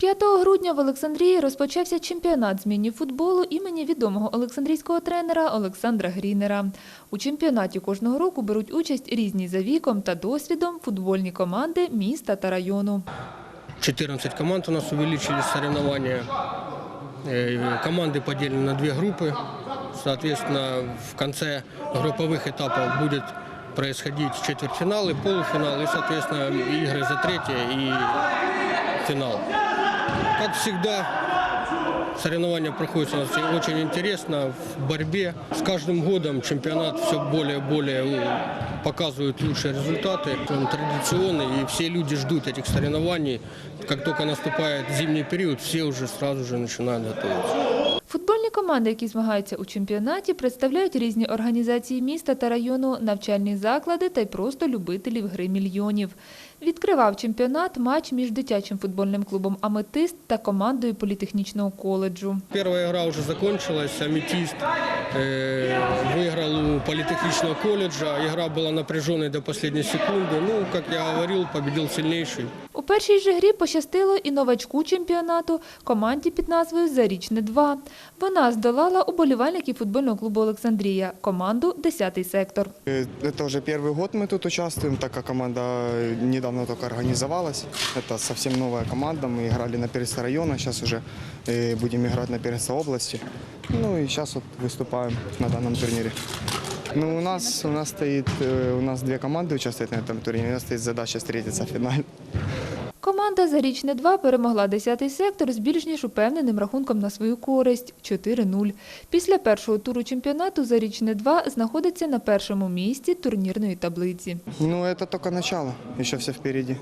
5 грудня в Олександрії розпочався чемпіонат з міні-футболу імені відомого олександрійського тренера Олександра Грінера. У чемпіонаті кожного року беруть участь різні за віком та досвідом футбольні команди міста та району. 14 команд у нас увеличились соревнования. Э, Команды поделены на две группы. Соответственно, в конце групповых этапов будет происходить четвертьфиналы, полуфинал и, соответственно, игры за третье и финал. Как всегда, соревнования проходят у нас очень интересно, в борьбе. С каждым годом чемпионат все более и более показывает лучшие результаты. Он традиционный, и все люди ждут этих соревнований. Как только наступает зимний период, все уже сразу же начинают готовиться. Футбольні команди, які змагаються у чемпіонаті, представляють різні організації міста та району, навчальні заклади та й просто любителів гри мільйонів. Відкривав чемпіонат матч між дитячим футбольним клубом Аметист та командою політехнічного коледжу. Первая игра уже закончилась. Аметист э, выиграл у политехнического колледжа. Игра была напряженной до последней секунды. Ну, как я говорил, победил сильнейший. У першій же грі пощастило і новачку чемпіонату команді під назвою Зарічне 2 Вона здолала уболівальників футбольного клубу Олександрія, команду «10-й сектор. Э, Это уже первый год мы тут участвуем, так как команда недавно только организовалась. Это совсем новая команда. Мы играли на первенстве района, сейчас уже э, будем играть на первенстве области. Ну и сейчас вот выступаем на данном турнире. Ну, у нас, у нас стоит, э, у нас две команды участвуют на этом турнире. У нас стоит задача встретиться в финале. Команда «Зарічне 2 перемогла 10-й сектор з більш ніж упевненим рахунком на свою користь – 4-0. Після першого туру чемпіонату «Зарічне 2 знаходиться на першому місці турнірної таблиці. Ну, это только начало, еще все впереди.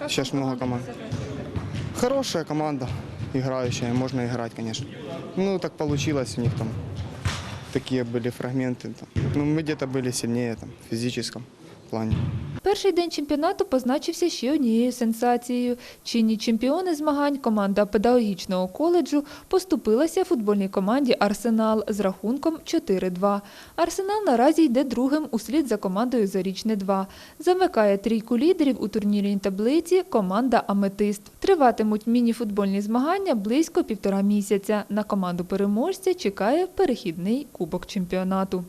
Сейчас много команд. Хорошая команда, играющая, можно играть, конечно. Ну, так получилось у них там. Такие были фрагменты. Там. Ну, мы где-то были сильнее там, в физическом плане. Перший день чемпіонату позначився ще однією сенсацією. Чинні чемпіони змагань команда педагогічного коледжу поступилася футбольній команді «Арсенал» з рахунком 4-2. «Арсенал» наразі йде другим услід за командою «Зарічне 2». Замикає трійку лідерів у турнірній таблиці команда «Аметист». Триватимуть міні-футбольні змагання близько півтора місяця. На команду переможця чекає перехідний кубок чемпіонату.